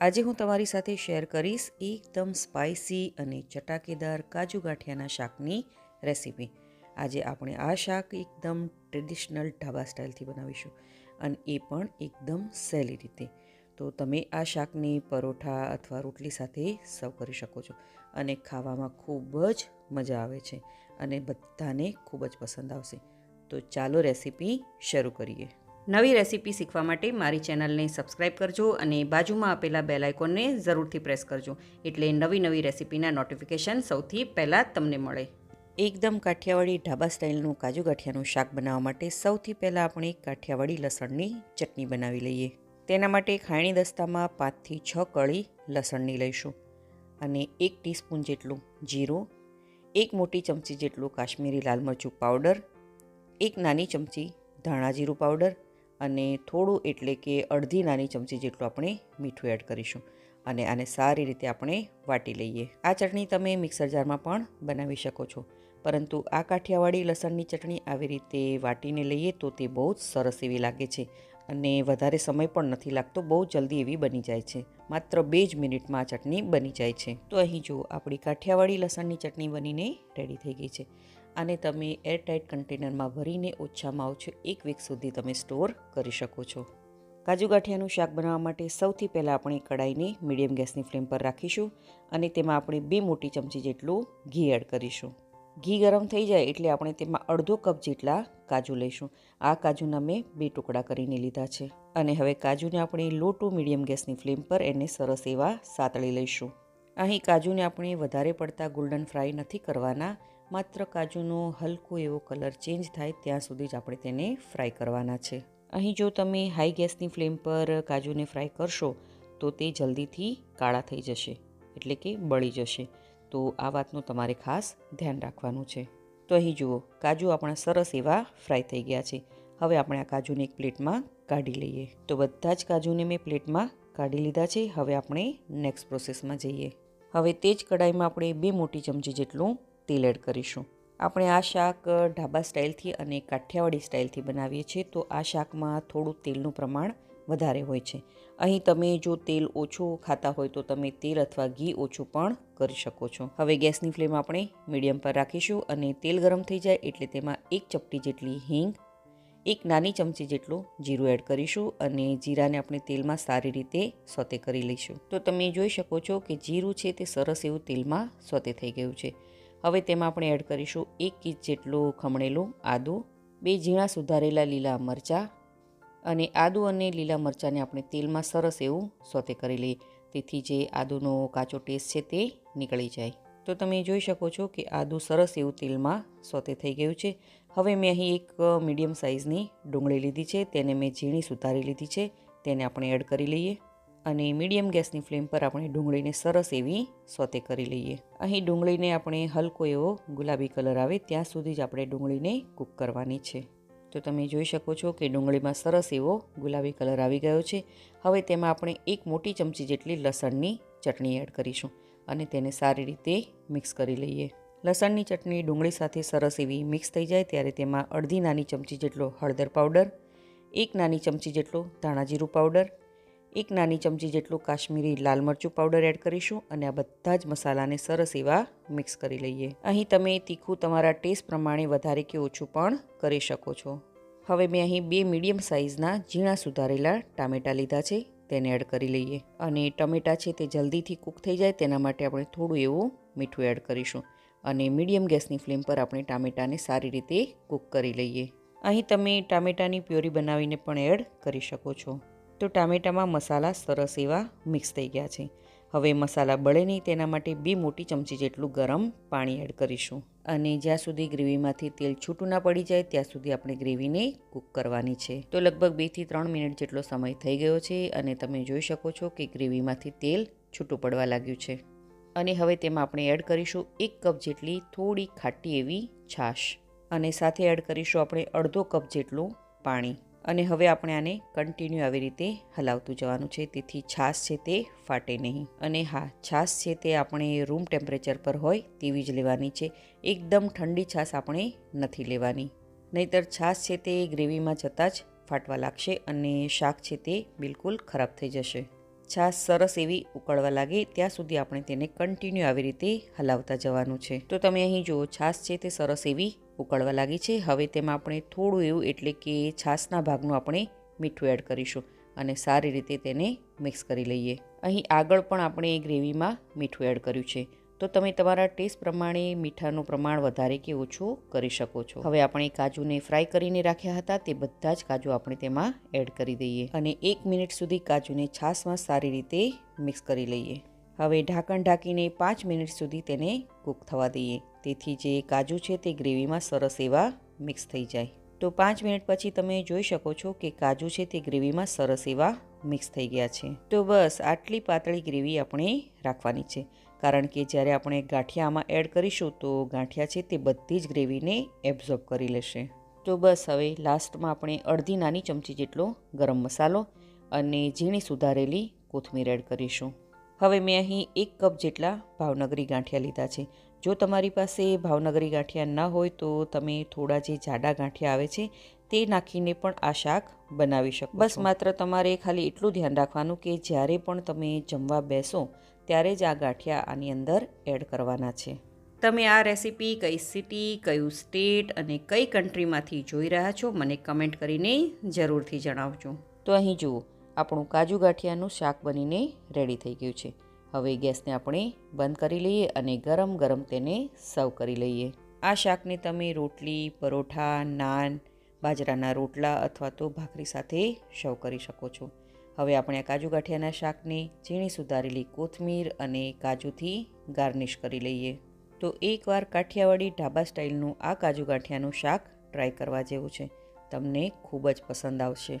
આજે હું તમારી સાથે શેર કરીશ એકદમ સ્પાઇસી અને ચટાકેદાર કાજુ ગાંઠિયાના શાકની રેસીપી. આજે આપણે આ શાક એકદમ ટ્રેડિશનલ ઢાબા સ્ટાઇલથી બનાવીશું અને એ પણ એકદમ સહેલી રીતે. તો તમે આ શાકને પરોઠા અથવા રોટલી સાથે સર્વ કરી શકો છો અને ખાવામાં ખૂબ જ મજા આવે છે અને બધાને ખૂબ જ પસંદ આવશે. તો ચાલો રેસીપી શરૂ કરીએ. નવી રેસીપી શીખવા માટે મારી ચેનલને સબસ્ક્રાઇબ કરજો અને બાજુમાં આપેલા બેલ આઇકોનને જરૂરથી પ્રેસ કરજો, એટલે નવી નવી રેસીપીના નોટિફિકેશન સૌથી પહેલાં તમને મળે. એકદમ કાઠિયાવાડી ઢાબા સ્ટાઇલનું કાજુ ગાંઠિયાનું શાક બનાવવા માટે સૌથી પહેલાં આપણે કાઠિયાવાડી લસણની ચટણી બનાવી લઈએ. તેના માટે ખાયણી દસ્તામાં પાંચથી છ કળી લસણની લઈશું અને એક ટીસ્પૂન જેટલું જીરું, એક મોટી ચમચી જેટલું કાશ્મીરી લાલ મરચું પાવડર, એક નાની ચમચી ધાણા જીરું પાવડર અને થોડું એટલે કે અડધી નાની ચમચી જેટલું આપણે મીઠું એડ કરીશું. અને આને સારી રીતે આપણે વાટી લઈએ. આ ચટણી તમે મિક્સર જારમાં પણ બનાવી શકો છો. પરંતુ આ કાઠિયાવાડી લસણની ચટણી આવી રીતે વાટીને લઈએ તો તે બહુ જ સરસ એવી લાગે છે. અને વધારે સમય પણ નથી લાગતો, બહુ જલ્દી એવી બની જાય છે. માત્ર બે જ મિનિટમાં આ ચટણી બની જાય છે. તો અહીં જો આપણી કાઠિયાવાડી લસણની ચટણી બનીને રેડી થઈ ગઈ છે. આને તમે એરટાઇટ કન્ટેનરમાં ભરીને ઓછામાં ઓછું એક વીક સુધી તમે સ્ટોર કરી શકો છો. કાજુ ગાંઠિયાનું શાક બનાવવા માટે સૌથી પહેલાં આપણે કડાઈને મીડિયમ ગેસની ફ્લેમ પર રાખીશું અને તેમાં આપણે બે મોટી ચમચી જેટલું ઘી એડ કરીશું. ઘી ગરમ થઈ જાય એટલે આપણે તેમાં અડધો કપ જેટલા કાજુ લઈશું. આ કાજુના મેં બે ટુકડા કરીને લીધા છે. અને હવે કાજુને આપણે લો ટુ મીડિયમ ગેસની ફ્લેમ પર એને સરસ એવા સાતળી લઈશું. અહીં કાજુને આપણે વધારે પડતા ગોલ્ડન ફ્રાય નથી કરવાના. માત્ર કાજુનો હલકો એવો કલર ચેન્જ થાય ત્યાં સુધી જ આપણે તેને ફ્રાય કરવાના છે. અહીં જો તમે હાઈ ગેસની ફ્લેમ પર કાજુને ફ્રાય કરશો, તો તે જલ્દીથી કાળા થઈ જશે, એટલે કે બળી જશે. તો આ વાતનું તમારે ખાસ ધ્યાન રાખવાનું છે. તો અહીં જુઓ, કાજુ આપણા સરસ એવા ફ્રાય થઈ ગયા છે. હવે આપણે આ કાજુને એક પ્લેટમાં કાઢી લઈએ. તો બધા જ કાજુને મેં પ્લેટમાં કાઢી લીધા છે. હવે આપણે નેક્સ્ટ પ્રોસેસમાં જઈએ. હવે તે જ કઢાઈમાં આપણે બે મોટી ચમચી જેટલું તેલ એડ કરીશું. આપણે આ શાક ઢાબા સ્ટાઇલથી અને કાઠિયાવાડી સ્ટાઇલથી બનાવીએ છીએ, તો આ શાકમાં થોડું તેલનું પ્રમાણ વધારે હોય છે. અહીં તમે જો તેલ ઓછું ખાતા હોય, તો તમે તેલ અથવા ઘી ઓછું પણ કરી શકો છો. હવે ગેસની ફ્લેમ આપણે મીડિયમ પર રાખીશું અને તેલ ગરમ થઈ જાય એટલે તેમાં એક ચપટી જેટલી હિંગ, એક નાની ચમચી જેટલું જીરું એડ કરીશું અને જીરાને આપણે તેલમાં સારી રીતે સોતે કરી લઈશું. તો તમે જોઈ શકો છો કે જીરું છે તે સરસ એવું તેલમાં સોતે થઈ ગયું છે. હવે તેમાં આપણે એડ કરીશું એક કીચ જેટલું ખમણેલું આદું, બે ઝીણા સુધારેલા લીલા મરચાં અને આદું અને લીલા મરચાંને આપણે તેલમાં સરસ એવું સોતે કરી લઈએ. તેથી જે આદુનો કાચો ટેસ્ટ છે તે નીકળી જાય. તો તમે જોઈ શકો છો કે આદું સરસ એવું તેલમાં સોતે થઈ ગયું છે. હવે મેં અહીં એક મીડિયમ સાઇઝની ડુંગળી લીધી છે. તેને મેં ઝીણી સુધારી લીધી છે. તેને આપણે એડ કરી લઈએ. અને મીડિયમ ગેસની ફ્લેમ પર આપણે ડુંગળીને સરસ એવી સોતે કરી લઈએ. અહીં ડુંગળીને આપણે હલકો એવો ગુલાબી કલર આવે ત્યાં સુધી જ આપણે ડુંગળીને કૂક કરવાની છે. તો તમે જોઈ શકો છો કે ડુંગળીમાં સરસ એવો ગુલાબી કલર આવી ગયો છે. હવે તેમાં આપણે એક મોટી ચમચી જેટલી લસણની ચટણી એડ કરીશું અને તેને સારી રીતે મિક્સ કરી લઈએ. લસણની ચટણી ડુંગળી સાથે સરસ એવી મિક્સ થઈ જાય ત્યારે તેમાં અડધી નાની ચમચી જેટલો હળદર પાવડર, એક નાની ચમચી જેટલો ધાણાજીરું પાવડર એક નાની ચમચી જેટલું કાશ્મીરી લાલ મરચું પાવડર એડ કરીશું અને આ બધા જ મસાલાને સરસ એવા મિક્સ કરી લઈએ. અહીં તમે તીખું તમારા ટેસ્ટ પ્રમાણે વધારે કે ઓછું પણ કરી શકો છો. હવે મેં અહીં બે મીડિયમ સાઇઝના ઝીણા સુધારેલા ટામેટાં લીધા છે, તેને એડ કરી લઈએ. અને ટમેટાં છે તે જલ્દીથી કૂક થઈ જાય, તેના માટે આપણે થોડું એવું મીઠું એડ કરીશું. અને મીડિયમ ગેસની ફ્લેમ પર આપણે ટામેટાને સારી રીતે કૂક કરી લઈએ. અહીં તમે ટામેટાની પ્યોરી બનાવીને પણ એડ કરી શકો છો. તો ટામેટામાં મસાલા સરસ એવા મિક્સ થઈ ગયા છે. હવે મસાલા બળે નહીં તેના માટે બે મોટી ચમચી જેટલું ગરમ પાણી એડ કરીશું. અને જ્યાં સુધી ગ્રેવીમાંથી તેલ છૂટું ના પડી જાય, ત્યાં સુધી આપણે ગ્રેવીને કૂક કરવાની છે. તો લગભગ બેથી ત્રણ મિનિટ જેટલો સમય થઈ ગયો છે અને તમે જોઈ શકો છો કે ગ્રેવીમાંથી તેલ છૂટું પડવા લાગ્યું છે. અને હવે તેમાં આપણે એડ કરીશું એક કપ જેટલી થોડી ખાટી એવી છાશ. અને સાથે એડ કરીશું આપણે અડધો કપ જેટલું પાણી. અને હવે આપણે આને કન્ટિન્યુ આવી રીતે હલાવતું જવાનું છે. તેથી છાશ છે તે ફાટે નહીં. અને હા, છાશ છે તે આપણે રૂમ ટેમ્પરેચર પર હોય તેવી જ લેવાની છે. એકદમ ઠંડી છાશ આપણે નથી લેવાની. નહીતર છાશ છે તે ગ્રેવીમાં જતાં જ ફાટવા લાગશે અને શાક છે તે બિલકુલ ખરાબ થઈ જશે. છાશ સરસ એવી ઉકળવા લાગે ત્યાં સુધી આપણે તેને કન્ટિન્યુ આવી રીતે હલાવતા જવાનું છે. તો તમે અહીં જુઓ, છાશ છે તે સરસ એવી ઉકળવા લાગી છે. હવે તેમાં આપણે થોડું એવું, એટલે કે છાશના ભાગનું આપણે મીઠું એડ કરીશું અને સારી રીતે તેને મિક્સ કરી લઈએ. અહીં આગળ પણ આપણે ગ્રેવીમાં મીઠું એડ કર્યું છે. તો તમે તમારા ટેસ્ટ પ્રમાણે મીઠાનું પ્રમાણ વધારે કે ઓછું કરી શકો છો. હવે આપણે કાજુને ફ્રાય કરીને રાખ્યા હતા. તે બધા જ કાજુ આપણે તેમાં એડ કરી દઈએ. અને એક મિનિટ સુધી કાજુને છાશમાં સારી રીતે મિક્સ કરી લઈએ. હવે ઢાંકણ ઢાંકીને પાંચ મિનિટ સુધી તેને કૂક થવા દઈએ. તેથી જે કાજુ છે તે ગ્રેવીમાં સરસ એવા મિક્સ થઈ જાય. તો પાંચ મિનિટ પછી તમે જોઈ શકો છો કે કાજુ છે તે ગ્રેવીમાં સરસ એવા મિક્સ થઈ ગયા છે. તો બસ, આટલી પાતળી ગ્રેવી આપણે રાખવાની છે. કારણ કે જ્યારે આપણે ગાંઠિયા આમાં એડ કરીશું તો ગાંઠિયા છે તે બધી જ ગ્રેવીને એબ્ઝોર્બ કરી લેશે. તો બસ, હવે લાસ્ટમાં આપણે અડધી નાની ચમચી જેટલો ગરમ મસાલો અને ઝીણી સુધારેલી કોથમીર એડ કરીશું. હવે મેં અહીં એક કપ જેટલા ભાવનગરી ગાંઠિયા લીધા છે. જો તમારી પાસે ભાવનગરી ગાંઠિયા ન હોય તો તમે થોડા જે જાડા ગાંઠિયા આવે છે તે નાખીને પણ આ શાક બનાવી શકો બસ માત્ર તમારે ખાલી એટલું ધ્યાન રાખવાનું કે જ્યારે પણ તમે જમવા બેસો ત્યારે જ આ ગાંઠિયા આની અંદર એડ કરવાના છે. તમે આ રેસીપી કઈ સિટી કયું સ્ટેટ અને કઈ કન્ટ્રીમાંથી જોઈ રહ્યા છો મને કમેન્ટ કરીને જરૂરથી જણાવજો. તો અહીં જુઓ આપણું કાજુ ગાંઠિયાનું શાક બનીને રેડી થઈ ગયું છે. હવે ગેસને આપણે બંધ કરી લઈએ અને ગરમ ગરમ તેને સર્વ કરી લઈએ. આ શાકને તમે રોટલી, પરોઠા, નાન, બાજરાના રોટલા અથવા તો ભાખરી સાથે સર્વ કરી શકો છો. હવે આપણે આ કાજુ ગાંઠિયાના શાકને ઝીણી સુધારેલી કોથમીર અને કાજુથી ગાર્નિશ કરી લઈએ. તો એકવાર કાઠિયાવાડી ઢાબા સ્ટાઇલનું આ કાજુ ગાંઠિયાનું શાક ટ્રાય કરવા જેવું છે. તમને ખૂબ જ પસંદ આવશે.